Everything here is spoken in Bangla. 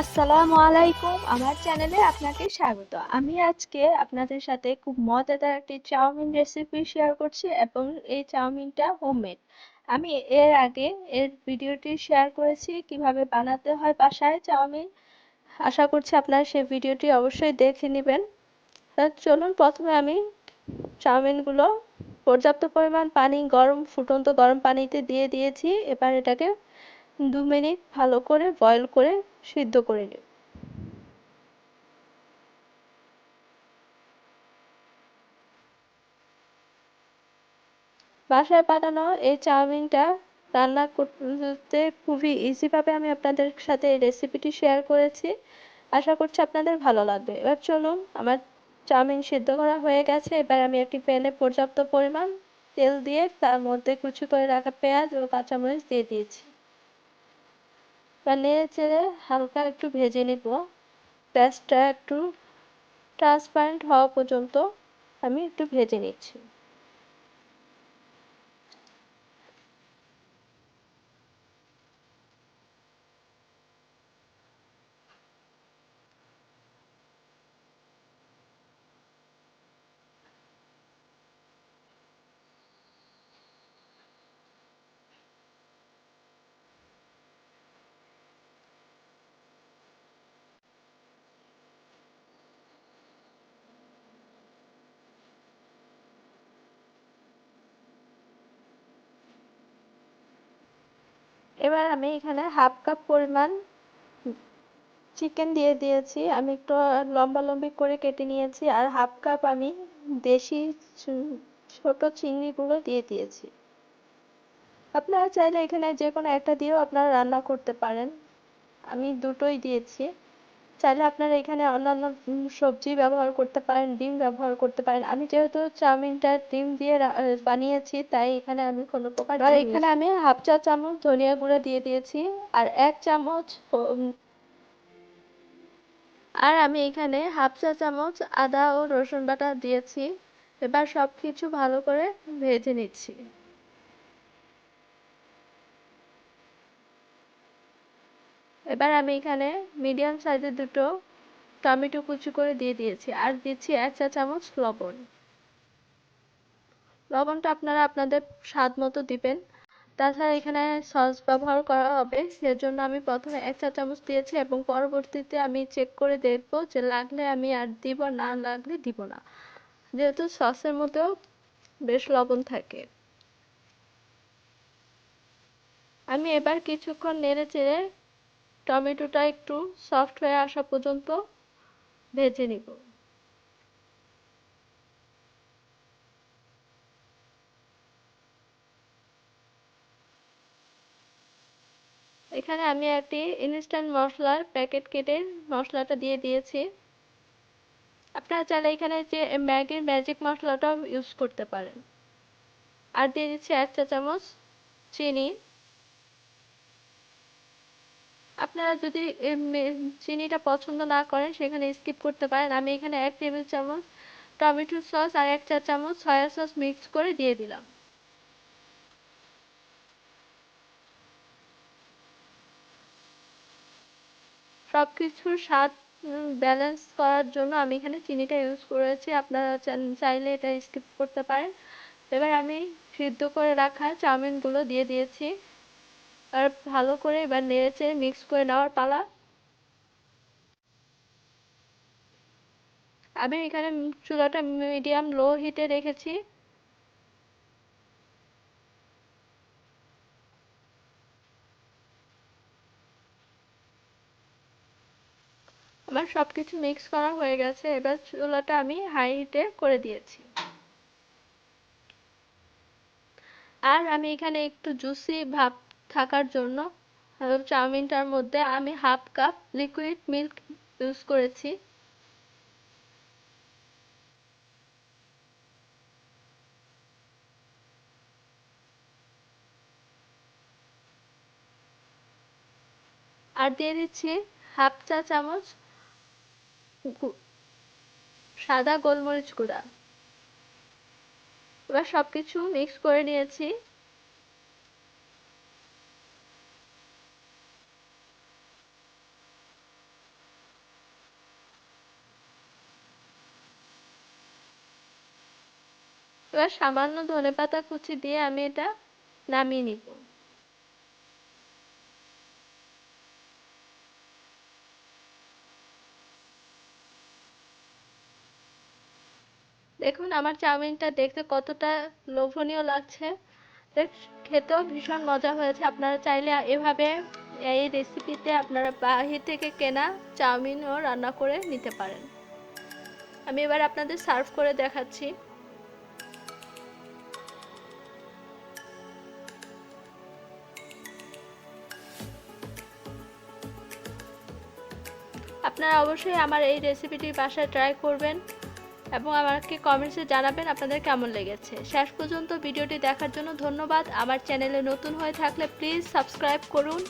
আসসালামু আলাইকুম, আমার চ্যানেলে আপনাকে স্বাগত। আমি আজকে আপনাদের সাথে খুব মজাদার একটি চাউমিন রেসিপি শেয়ার করছি এবং এই চাউমিনটা হোমমেড আমি এর আগে এর ভিডিওটি শেয়ার করেছি, কীভাবে বানাতে হয় বাসায় চাউমিন। আশা করছি আপনারা সেই ভিডিওটি অবশ্যই দেখে নেবেন। চলুন প্রথমে আমি চাউমিনগুলো পর্যাপ্ত পরিমাণ পানি, গরম, ফুটন্ত গরম পানিতে দিয়ে দিয়েছি। এবার এটাকে দু মিনিট ভালো করে বয়ল করে সিদ্ধ করে নিই বাসায় বানানো এই চাউমিনটা রান্না করতে খুবই ইজিভাবে আমি আপনাদের সাথে এই রেসিপিটি শেয়ার করেছি। আশা করছি আপনাদের ভালো লাগবে। এবার চলুন, আমার চাউমিন সিদ্ধ করা হয়ে গেছে। এবার আমি একটি প্যানে পর্যাপ্ত পরিমাণ তেল দিয়ে তার মধ্যে কুচি করে রাখা পেঁয়াজ ও কাঁচামরিচ দিয়ে দিয়েছি। এবার নেড়ে চেড়ে হালকা একটু ভেজে নিব। পেঁয়াজটা একটু ট্রান্সপারেন্ট হওয়া পর্যন্ত আমি একটু ভেজে নিচ্ছি। এবার আমি এখানে হাফ কাপ পরিমাণ চিকেন দিয়ে দিয়েছি। আমি একটু লম্বা লম্বি করে কেটে নিয়েছি আর হাফ কাপ আমি দেশি ছোট চিংড়িগুলো দিয়ে দিয়েছি। আপনারা চাইলে এখানে যে কোনো একটা দিয়েও আপনারা রান্না করতে পারেন। আমি দুটোই দিয়েছি। চাইলে আপনারা এখানে অন্যান্য সবজি ব্যবহার করতে পারেন ডিম ব্যবহার করতে পারেন। আমি যেহেতু চাউমিনটা ডিম দিয়ে বানিয়েছি তাই এখানে আমি কোনো প্রকার আর এখানে আমি হাফ চা চামচ ধনিয়া গুঁড়া দিয়ে দিয়েছি আর এক চামচ আর আমি এখানে হাফ চা চামচ আদা ও রসুন বাটা দিয়েছি। এবার সব কিছু ভালো করে ভেজে নিচ্ছি। এবার আমি এখানে মিডিয়াম সাইজের দুটো টমেটো কুচি করে দিয়ে দিয়েছি। আর দিচ্ছি এক চা চামচ লবণ। লবণটা আপনারা আপনাদের স্বাদ মতো দিবেন। তাছাড়া এখানে সস ব্যবহার করা হবে। সেজন্য আমি প্রথমে এক চা চামচ দিয়েছি এবং পরবর্তীতে আমি চেক করে দেখব যে লাগলে আমি আর দিব না, লাগলে দিব না। যেহেতু সসের মধ্যেও বেশ লবণ থাকে। আমি এবার কিছুক্ষণ নেড়ে চেড়ে টমেটোটা একটু সফট হয়ে আসা পর্যন্ত ভেজে নিব। এখানে আমি একটি ইনস্ট্যান্ট মশলার প্যাকেট কেটে মশলাটা দিয়ে দিয়েছি। আপনারা চাইলে এখানে যে ম্যাগির ম্যাজিক মশলাটাও ইউজ করতে পারেন। আর দিয়ে দিচ্ছি এক চা চামচ চিনি। আপনারা যদি চিনিটা পছন্দ না করেন, সেখানে স্কিপ করতে পারেন। আমি এখানে এক টেবিল চামচ টমেটো সস আর এক চা চামচ সয়া সস মিক্স করে দিয়ে দিলাম। সব কিছুর স্বাদ ব্যালেন্স করার জন্য আমি এখানে চিনিটা ইউজ করেছি। আপনারা চাইলে এটা স্কিপ করতে পারেন। এবার আমি সিদ্ধ করে রাখা চাউমিনগুলো দিয়ে দিয়েছি। আর ভালো করে এবার নেড়ে চেড়ে মিক্স করে নেওয়ার পালা। আমি এখানে চুলাটা মিডিয়াম লো হিটে রেখেছি। আমার সব কিছু মিক্স করা হয়ে গেছে। এবার চুলাটা আমি হাই হিটে করে দিয়েছি। আর আমি এখানে একটু জুসি ভাব থাকার জন্য। চাউমিনটার মধ্যে আমি half cup liquid milk use করেছি। আর দিয়ে দিচ্ছি হাফ চা চামচ সাদা গোলমরিচ গুঁড়া। এবার সবকিছু মিক্স করে নিয়েছি। এবার সামান্য ধনেপাতা কুচি দিয়ে আমি এটা নামিয়ে নিব। দেখুন, আমার চাউমিনটা দেখতে কতটা লোভনীয় লাগছে। খেতেও ভীষণ মজা হয়েছে। আপনারা চাইলে এভাবে এই রেসিপিতে আপনারা বাহির থেকে কেনা চাউমিনও রান্না করে নিতে পারেন। আমি এবার আপনাদের সার্ভ করে দেখাচ্ছি। আপনারা অবশ্যই আমার এই রেসিপিটি বাসায় ট্রাই করবেন এবং আমাকে কমেন্টসে জানাবেন আপনাদের কেমন লেগেছে। শেষ পর্যন্ত ভিডিওটি দেখার জন্য ধন্যবাদ। আমার চ্যানেলে নতুন হয়ে থাকলে প্লিজ সাবস্ক্রাইব করুন।